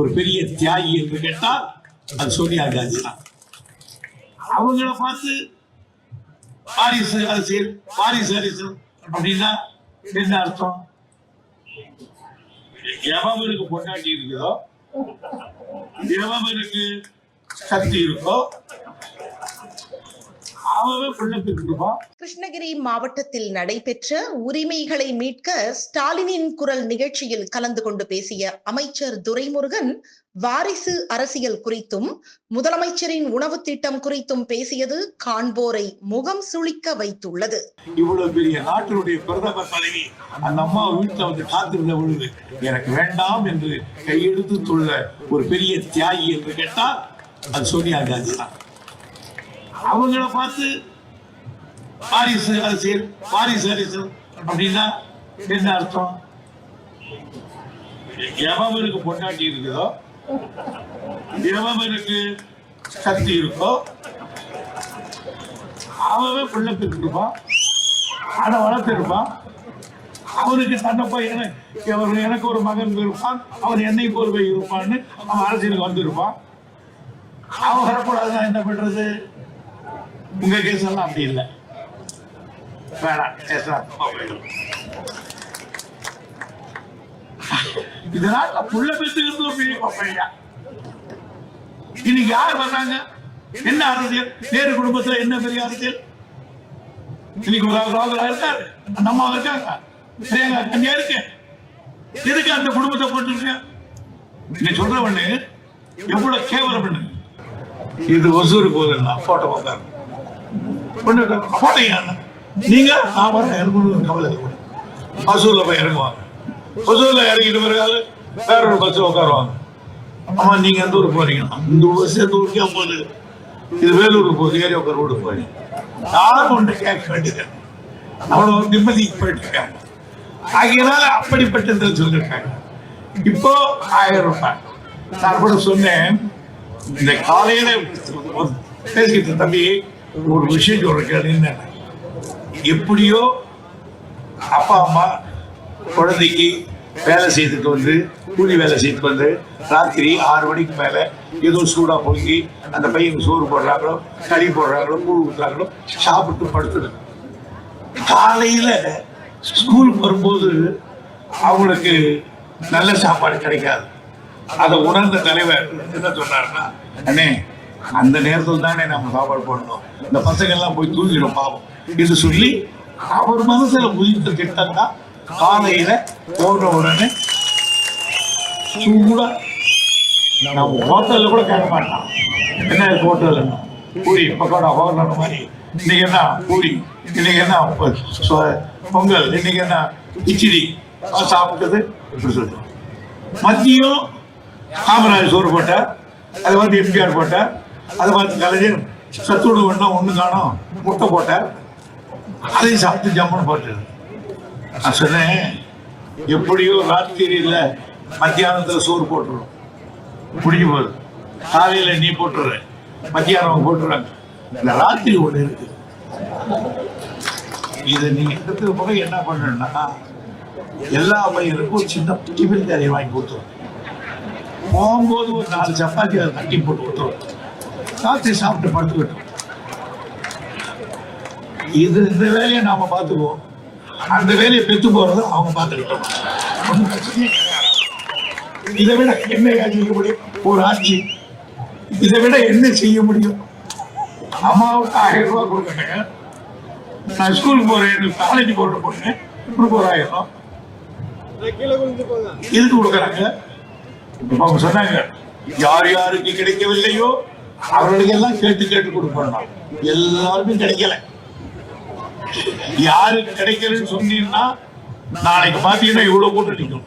ஒரு பெரிய தியாகி என்று கேட்டால் அது சோனியா காந்தி தான். அவங்கள பார்த்து பாரிசு அரசியல் பாரிசு அரசியல் அப்படின்னா என்ன அர்த்தம்? எவருக்கு பொண்டாட்டி இருக்குதோ எவருக்கு சக்தி இருக்கோ கிருஷ்ணகிரி மாவட்டத்தில் நடைபெற்ற உரிமைகளை மீட்க ஸ்டாலினின் குரல் நிகழ்ச்சியில் கலந்து கொண்டு பேசிய அமைச்சர் துரைமுருகன் வாரிசு அரசியல் குறித்தும் முதலமைச்சரின் உணவு திட்டம் குறித்தும் பேசியது காண்போரை முகம் சுளிக்க வைத்துள்ளது. இவ்வளவு பெரிய நாட்டினுடைய பிரதமர் பதவி அந்த அம்மா வீட்டுல வந்து காத்திருந்த பொழுது எனக்கு வேண்டாம் என்று கையெழுத்து சொல்ல ஒரு பெரிய தியாகி என்று கேட்டால் அது சோனியா காந்தி தான். அவங்கள பார்த்து பாரிசு அரசியல் பாரிசு அரசியல் அப்படின்னா என்ன அர்த்தம்? எவருக்கு பொண்டாட்டி இருக்குதோ எவருக்கு சக்தி இருக்கோ அவன் பிள்ளை பெற்றுப்பான் அதை வளர்த்திருப்பான் அவனுக்கு தன்னப்பா எனக்கு எனக்கு ஒரு மகன் இருப்பான் அவன் என்னை போர்வை இருப்பான்னு அவன் அரசியலுக்கு வந்திருப்பான். அவன் வரக்கூடாதுன்னா என்ன பண்றது? உங்க கேஸ் எல்லாம் அப்படி இல்லை. வேணாம் பேசலாம். இதனால புள்ள பெற்றுக்கிறது ஒரு பெரிய பப்பையா இன்னைக்கு யார் வர்றாங்க? என்ன அரசியல்? நேரு குடும்பத்துல என்ன பெரிய அரசியல்? இன்னைக்கு ஒரு ராகுலா இருக்காரு. அந்த அம்மா இருக்காங்க. பிரியங்கா கண்ணியா இருக்கு? எதுக்கு அந்த குடும்பத்தை போட்டு நீ சொல்ற சொல்றவண்ணு எவ்வளவு கேவலம் பண்ணு இது ஒசூருக்கு போகுதுன்னா போட்டோ உட்காரு பொண்ணு போட்டோ ஏன் நீங்க? நான் வரேன் எனக்கு கவலை இல்லை. போய் இறங்குவாங்க. ஒசூர்ல இறங்கிட்டு பிறகு வேற ஒரு பஸ் உட்காருவாங்க. ஆமா நீங்க எந்த ஊருக்கு போறீங்கன்னா இந்த பஸ் எந்த ஊருக்கே போகுது? இது வேலூருக்கு போகுது. ஏரியா உட்கார் ரோடு போய். யாரும் ஒன்று கேட்க வேண்டியது அவ்வளவு நிம்மதி போயிட்டு ஆகையினால அப்படிப்பட்டது சொல்லிருக்காங்க இப்போ ஆயிரம் ரூபாய். நான் கூட சொன்னேன். இந்த காலையில ஒரு பேசிக்கிட்டு தம்பி ஒரு விஷயம் சொல்றேன் கேள்வி என்ன எப்படியோ அப்பா அம்மா குழந்தைக்கு வேலை செய்துட்டு வந்து கூலி வேலை செய்துட்டு வந்து ராத்திரி ஆறு மணிக்கு மேல ஏதோ சூடா பொங்கி அந்த பையனுக்கு சோறு போடுறாங்களோ களி போடுறாங்களோ கூழ் ஊட்டுறாங்களோ சாப்பிட்டு படுத்துடுங்க காலையில ஸ்கூலுக்கு வரும்போது அவங்களுக்கு நல்ல சாப்பாடு கிடைக்காது. அதை உணர்ந்த தலைவர் என்ன சொன்னாருன்னா அண்ணே அந்த நேரத்தில் தானே நம்ம சாப்பாடு போடணும். இந்த பசங்க எல்லாம் போய் தூங்கிடும் பாவம். என்று சொல்லி அவர் மனசுல உதித்த திட்டம் தான் காலையில போன உடனே சூடா நம்ம ஹோட்டல்ல கூட கேட்க மாட்டான். என்ன ஹோட்டல்? பூரி பக்கோடா ஹோட்டல் மாதிரி. இன்னைக்கு என்ன பூரி? இன்னைக்கு என்ன சொ- பொங்கல்? இன்னைக்கு என்ன கிச்சடி? சாப்பிட்டது இப்படி சொல்லுவோம் மதியம் காமராஜ் சோறு போட்டார். அது வந்து எம்ஜிஆர் போட்டார். அதை பார்த்து கலைஞர் சத்துணவு ஒன்றும் ஒன்று காணும். முட்டை போட்டார். அதையும் சாப்பிட்டு ஜம்முன்னு போட்டது நான் சொன்னேன் எப்படியோ ராத்திரியில் மத்தியானத்தில் சோறு போட்டுரும். முடிஞ்சு போகுது. காலையில் நீ போட்டுற மத்தியானம் அவங்க போட்டுறாங்க இந்த ராத்திரி ஒன்று இருக்கு. இதை நீங்கள் எடுத்துக்க போக என்ன பண்ணணும்னா எல்லா பையனுக்கும் ஒரு சின்ன டிஃபன் கேரியர் வாங்கி கொடுத்துரும். போகும்போது ஒரு நாலு சப்பாத்தி அதை கட்டி போட்டு கொடுத்துரும். ராத்திரி சாப்பிட்டு படுத்துக்கிட்டோம். இது இந்த வேலையை நாம பார்த்துக்குவோம். அந்த வேலையை பெற்று போறதும் அவங்க பார்த்துக்கிட்டோம். ஒன்றும் பிரச்சனையே இதை விட என்ன செய்ய முடியும்? ஒரு ஆட்சி. இதை விட என்ன செய்ய முடியும்? அம்மாவுக்கு ஆயிரம் ரூபாய் கொடுக்கணுங்க. நான் ஸ்கூலுக்கு போறேன் காலேஜ் போட்டு போனேன் கொடுக்க ஒரு ஆயிரம் எதுக்கு கொடுக்குறாங்க? அவங்க சொன்னாங்க யார் யாருக்கு கிடைக்கவில்லையோ அவர்களுக்கெல்லாம் கேட்டு கேட்டு கொடுக்கணும்? எல்லாருக்கும் கிடைக்கல. யாருக்கு கிடைக்கலன்னு சொன்னீங்கன்னா நாளைக்கு பாத்தீங்கன்னா இவ்வளவு கூட்டம் நிற்கும்